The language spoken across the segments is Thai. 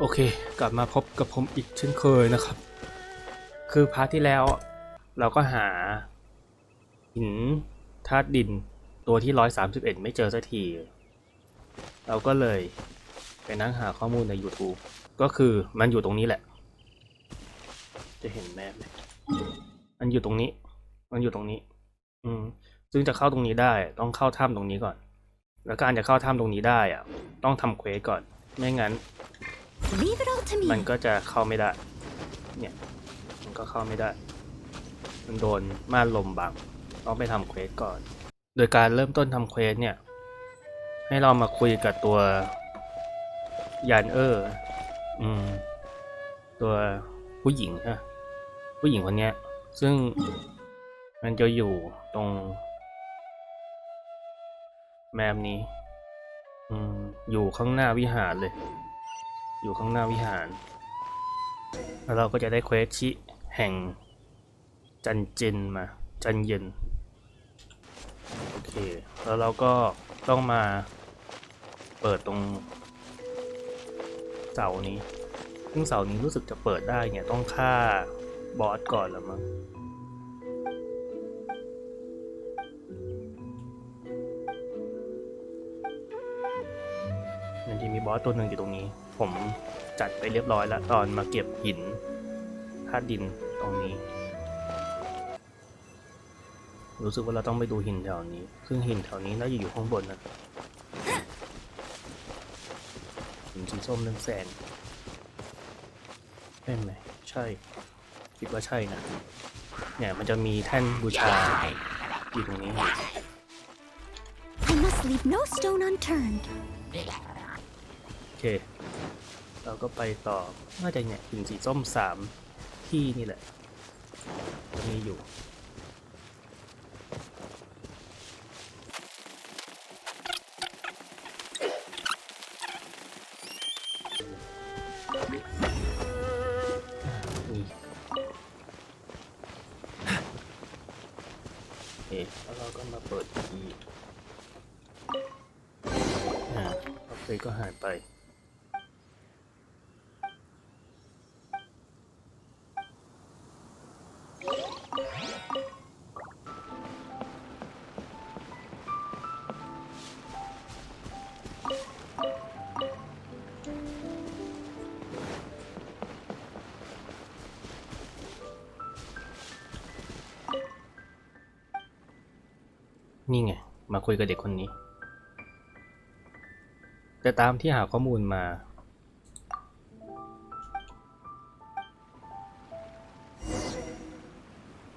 โอเค กลับมาพบกับผมอีกเช่นเคยนะครับ คือพาร์ทที่แล้ว เราก็หาหินธาตุดินตัวที่ร้อยสามสิบเอ็ดไม่เจอสักที เราก็เลยไปนั่งหาข้อมูลใน YouTube ก็คือมันอยู่ตรงนี้แหละ จะเห็นแมพไหมมันอยู่ตรงนี้ มันอยู่ตรงนี้ อืม ซึ่งจะเข้าตรงนี้ได้ ต้องเข้าถ้ำตรงนี้ก่อน แล้วการจะเข้าถ้ำตรงนี้ได้อะต้องทำเควสก่อน ไม่งั้น Leave it all to มันก็จะเข้าไม่ได้ เนี่ย มันก็เข้าไม่ได้ มันโดนม่านลมบัง ต้องไปทำเควสก่อน โดยการเริ่มต้นทำเควสเนี่ย ให้เรามาคุยกับตัวยานเออร์อืม ตัวผู้หญิงฮะผู้หญิงคนเนี้ย ซึ่งมันจะอยู่ตรง แมปนี้ อืม อยู่ข้างหน้าวิหารเลย อยู่ข้างหน้าวิหาร แล้วเราก็จะได้เควสชิแห่งจันเจนมา จันเย็น โอเค แล้วเราก็ต้องมาเปิดตรงเสานี้ ซึ่งเสานี้รู้สึกจะเปิดได้เนี่ย ต้องฆ่าบอสก่อนแล้วมั้ง มันจะมีบอสตัวหนึ่งอยู่ตรงนี้ ผมจัดไปเรียบร้อยแล้ว ตอนมาเก็บหินธาตุดินตรงนี้ รู้สึกว่าเราต้องไปดูหินแถวนี้ ซึ่งหินแถวนี้น่าจะอยู่ข้างบนนะหินสีส้มเรืองแสงใช่ไหมใช่ คิดว่าใช่นะเนี่ยมันจะมีแท่นบูชาอยู่ตรงนี้ I must leave no stone unturned. เราก็ไปต่อน่าจะเนี่ยหินสีส้มสามที่นี่แหละจะมีอยู่นี่โอเคแล้วเราก็มาเปิดคีย์อ่าโอเคก็หายไป นี่ไง มาคุยกับเด็กคนนี้ แต่ตามที่หาข้อมูลมา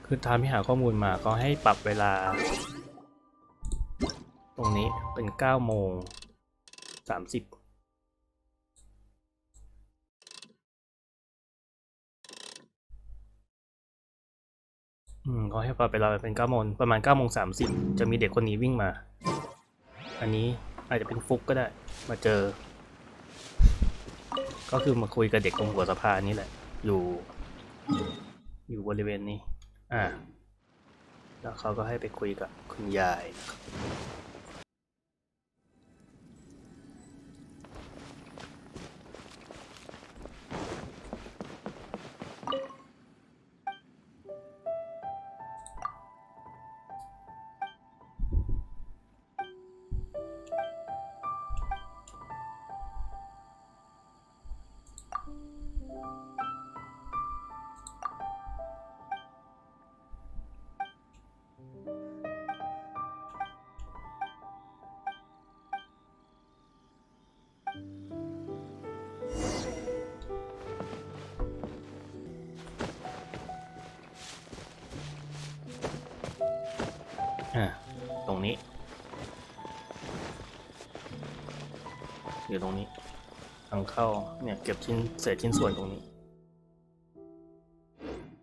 คือตามที่หาข้อมูลมาก็ให้ปรับเวลา ตรงนี้เป็น9โมง30 อืมเขาให้ปรอเวลาเป็น9โมงประมาณเก้าโมงสามสิบจะมีเด็กคนนี้วิ่งมา อันนี้อาจจะเป็นฟุกก็ได้ มาเจอ ก็คือมาคุยกับเด็กตรงหัวสะพานนี่แหละ อยู่ อยู่บริเวณนี้ อ่า แล้วเขาก็ให้ไปคุยกับคุณยาย ตรงนี้ อยู่ตรงนี้ทางเข้าเนี่ยเก็บชิ้นเศษชิ้นส่วนตรงนี้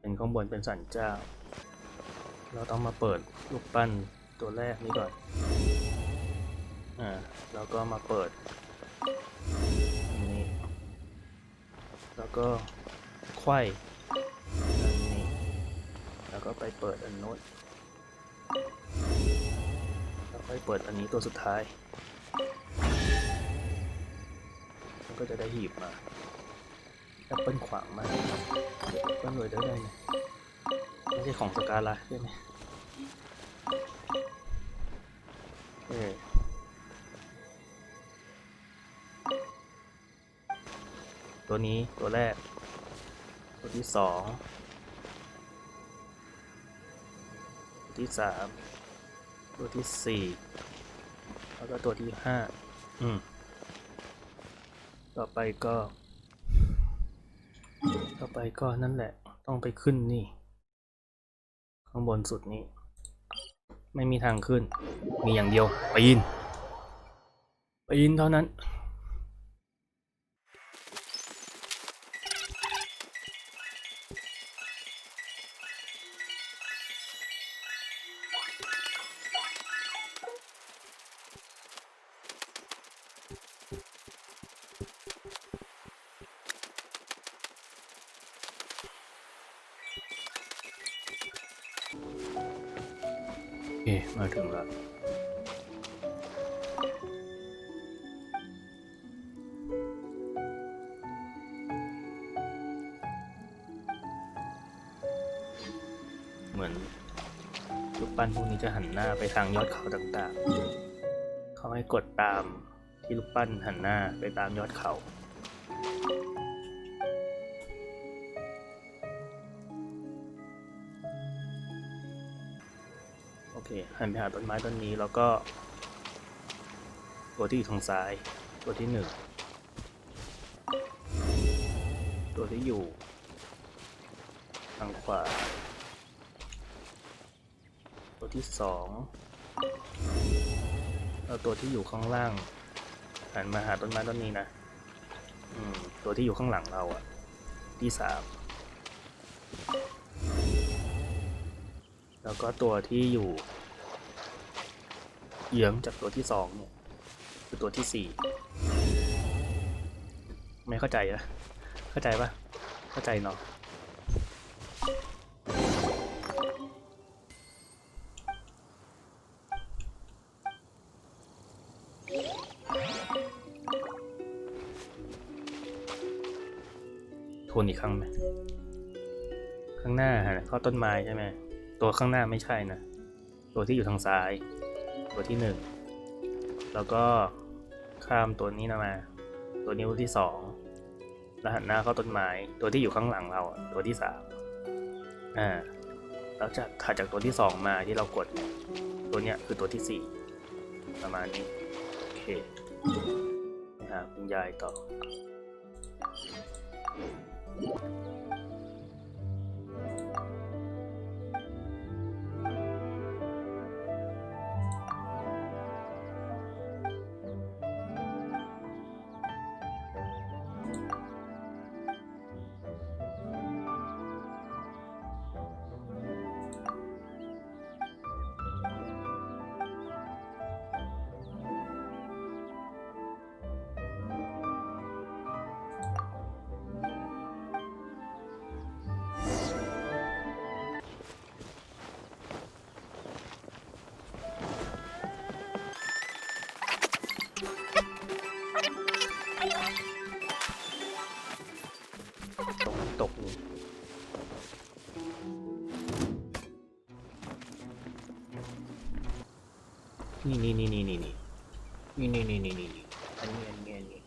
เป็นข้างบนเป็นสันเจ้า เราต้องมาเปิดลูกปั้นตัวแรกนี้ก่อนอ่าแล้วก็มาเปิดอันนี้ แล้วก็ไขว้อันนี้ แล้วก็ไปเปิดอันโน้น ค่อยเปิดอันนี้ตัวสุดท้ายมันก็จะได้หีบมาแอปเปิลขวางมากแอปเปิลรวยได้ไงเนี่ยไม่ใช่ของสกาละใช่ไหมเออตัวนี้ตัวแรก ตัวที่สองตัวที่สาม ตัวที่สี่แล้วก็ตัวที่ห้าอืม ต่อไปก็ ต่อไปก็นั่นแหละ ต้องไปขึ้นนี่ ข้างบนสุดนี่ไม่มีทางขึ้น มีอย่างเดียวปีนปีนเท่านั้น ค มาถึงแล้วเหมือนรูปปั้นพวกนี้จะหันหน้าไปทางยอดเขาต่างๆ เขาให้กดตามที่รูปปั้นหันหน้าไปตามยอดเขา เคหันไปหาต้นไม้ต้นนี้แล้วก็ ตัวที่อยู่ทางซ้าย ตัวที่หนึ่งตัวที่อยู่ ทางขวา ตัวที่สองแล้วตัวที่อยู่ข้างล่างหันมาหาต้นไม้ต้นนี้นะอืมตัวที่อยู่ข้างหลังเราอะที่สามแล้วก็ตัวที่อยู่ เยื้องจากตัวที่สองเนี่ย คือตัวที่สี่ไม่เข้าใจอะเข้าใจปะเข้าใจเนาะทวนอีกครั้งไหมข้างหน้าฮะเข้าต้นไม้ใช่ไหมตัวข้างหน้าไม่ใช่นะ ตัวที่อยู่ทางซ้าย ตัวที่หนึ่งแล้วก็ข้ามตัวนี้นะมา ตัวนิ้วที่สองแล้วหันหน้าเข้าต้นไม้ตัวที่อยู่ข้างหลังเราตัวที่สามอ่าแล้วจากถัดจากตัวที่สองมาที่เรากดตัวเนี้ยคือตัวที่สี่ประมาณนี้โอเคนะครับคุณยายต่อ นี่นี่นี่นี่นี่นี่นี่นี่นี่นี่นี่นี่อันนี้อันนี้อันนี้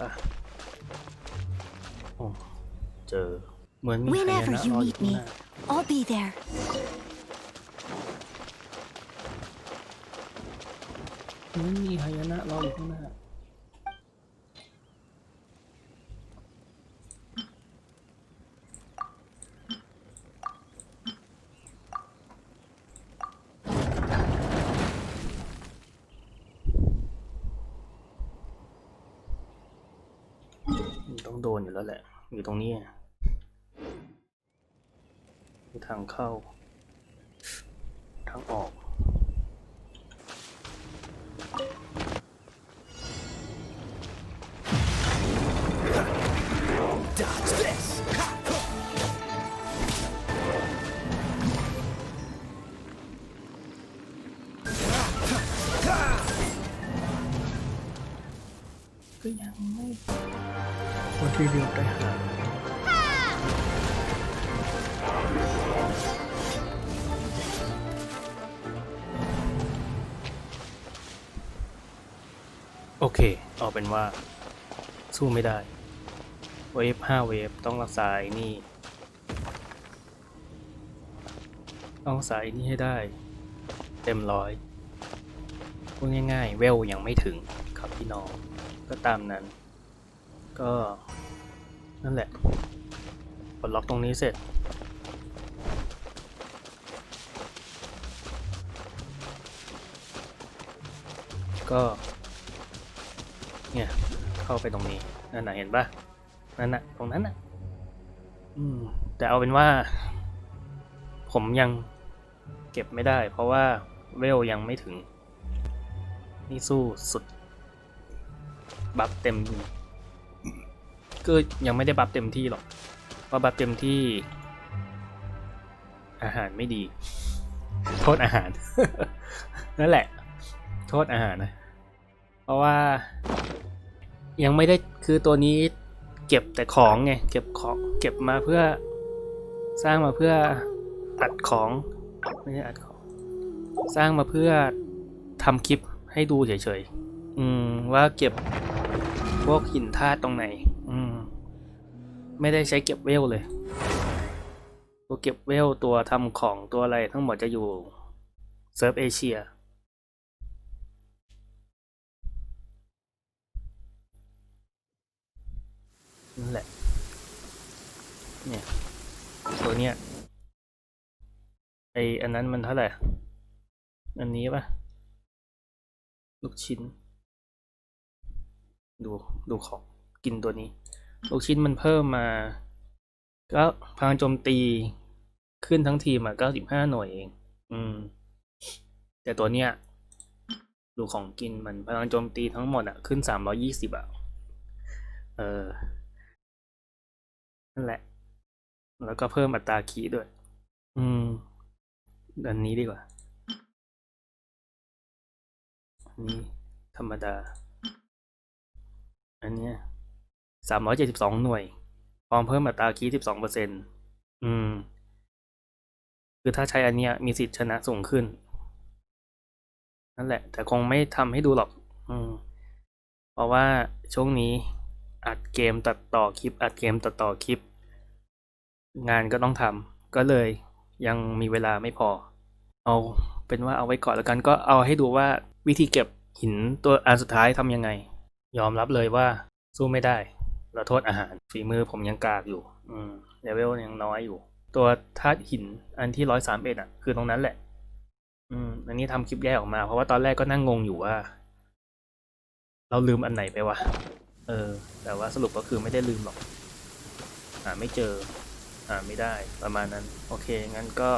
อะโอ้เจอเหมือนมีใคร Whenever นะ you รออยู่ need ข้างห me, น้า I'll be there. เหมือนมีหายนะรออยู่ข้างหน้ามันต้องโดนอยู่แล้วแหละ อยู่ตรงนี้มีทางเข้า ทางออก โอเค เอาเป็นว่า สู้ไม่ได้เวฟห้าเวฟต้องรักษาไอ้นี่ ต้องรักษาไอ้นี่ให้ได้ เต็มร้อยพูดง่ายๆ เวลยังไม่ถึงครับพี่น้อง ก็ตามนั้น ก็นั่นแหละปลดล็อกตรงนี้เสร็จ ก็ เนี่ยเข้าไปตรงนี้นั่นน่ะเห็นปะนั่นน่ะตรงนั้นน่ะ อืม แต่เอาเป็นว่า ผมยังเก็บไม่ได้ เพราะว่าเวลยังไม่ถึง นี่สู้สุด บัฟเต็มก็ยังไม่ได้บัฟเต็มที่หรอกเพราะบัฟเต็มที่ อาหารไม่ดี โทษอาหาร นั่นแหละ โทษอาหารนะ เพราะว่า ยังไม่ได้คือตัวนี้เก็บแต่ของไงเก็บของเก็บมาเพื่อสร้างมาเพื่ออัดของไม่ใช่อัดของสร้างมาเพื่อทำคลิปให้ดูเฉยๆอืมว่าเก็บพวกหินธาตุตรงไหน อืมไม่ได้ใช้เก็บเวลเลย ตัวเก็บเวลตัวทำของตัวอะไรทั้งหมดจะอยู่เซิร์ฟเอเชีย นั่นแหละ เนี่ย ตัวเนี้ย ไออันนั้นมันเท่าไหร่ อันนี้ปะลูกชิ้น ดู ดูของกินตัวนี้ ลูกชิ้นมันเพิ่มมา ก็พลังโจมตีขึ้นทั้งทีมอะเก้าสิบห้าหน่วยเอง อืม แต่ตัวเนี้ย ดูของกินมันพลังโจมตีทั้งหมดอะ ขึ้นสามร้อยี่สิบอะ เออ นั่นแหละ แล้วก็เพิ่มอัตราคีย์ด้วย อืมอันนี้ดีกว่าอันนี้ธรรมดา อันเนี้ยสามร้อยเจ็ดสิบสองหน่วย พร้อมเพิ่มอัตราคีย์สิบสองเปอร์เซ็นต์อืม คือถ้าใช้อันเนี้ยมีสิทธิ์ชนะสูงขึ้น นั่นแหละ แต่คงไม่ทำให้ดูหรอก อืม เพราะว่าช่วงนี้ อัดเกมตัดต่อคลิป อัดเกมตัดต่อคลิป งานก็ต้องทำก็เลยยังมีเวลาไม่พอ เอาเป็นว่าเอาไว้ก่อนแล้วกันก็เอาให้ดูว่าวิธีเก็บหินตัวอันสุดท้ายทำยังไง ยอมรับเลยว่าสู้ไม่ได้เราโทษอาหารฝีมือผมยังกากอยู่ อืมเลเวลยังน้อยอยู่ ตัวธาตุหินอันที่ร้อยสามเอ็ดอะ คือตรงนั้นแหละ อืม อันนี้ทำคลิปแยกออกมา เพราะว่าตอนแรกก็นั่งงงอยู่ว่า เราลืมอันไหนไปวะ เออ แต่ว่าสรุปก็คือไม่ได้ลืมหรอกหาไม่เจอหาไม่ได้ประมาณนั้น โอเค งั้นก็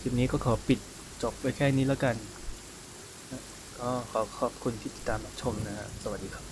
คลิปนี้ก็ขอปิดจบไปแค่นี้แล้วกัน ก็ขอขอบคุณที่ติดตามรับชมนะฮะสวัสดีครับ